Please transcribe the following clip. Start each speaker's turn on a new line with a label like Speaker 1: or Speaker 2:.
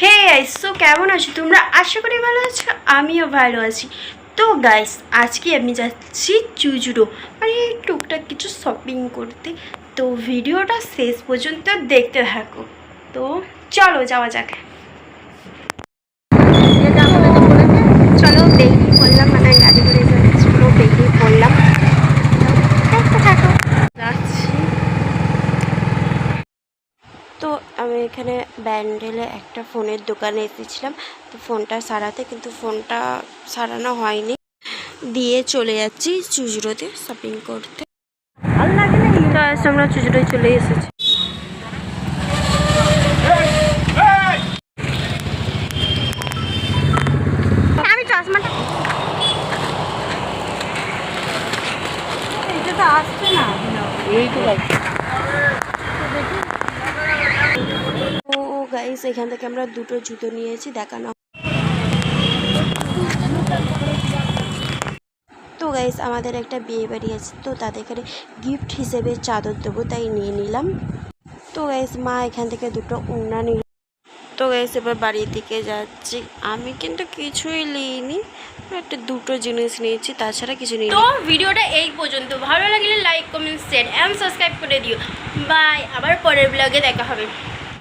Speaker 1: Hey guys কেমন আছো? তোমরা আশা করি ভালো আছো, আমিও ভালো আছি। তো গাইস আজকে আমি যাচ্ছি চুজুড়ো মানে টুকটাক কিছু শপিং করতে। তো ভিডিওটা শেষ পর্যন্ত দেখতে থাকো। তো চলো, যাওয়া যাক। চলো মানে তো আমি এখানে ব্যান্ডেলে একটা ফোনের দোকানে এসেছিলাম। তো ফোনটা সারাতে কিন্তু ফোনটা সারানো হয়নি। দিয়ে চলে যাচ্ছি চুজরোতে শপিং করতে। তো আজ আমরা চুজরোয় চলে এসেছি। আমি চশমাটা
Speaker 2: তো আসছে না। এই তো
Speaker 1: গাইস এখান থেকে আমরা দুটো জুতো নিয়েছি, দেখানো তো গাইস আমাদের একটা বিয়ে বাড়ি আছে, তো তাদের গিফট হিসেবে চাদর দেবো, তাই নিয়ে নিলাম। তো গাইস মা এখান থেকে দুটো উন্না নিল। তো গাইস এবার বাড়ির দিকে যাচ্ছি। আমি কিন্তু কিছুই নিইনি একটা দুটো জিনিস নিয়েছি, তাছাড়া কিছু নিই তো ভিডিওটা এই পর্যন্ত। ভালো লাগলে like comment share and subscribe করে দিও। বাই আবার পরের ব্লগে দেখা হবে।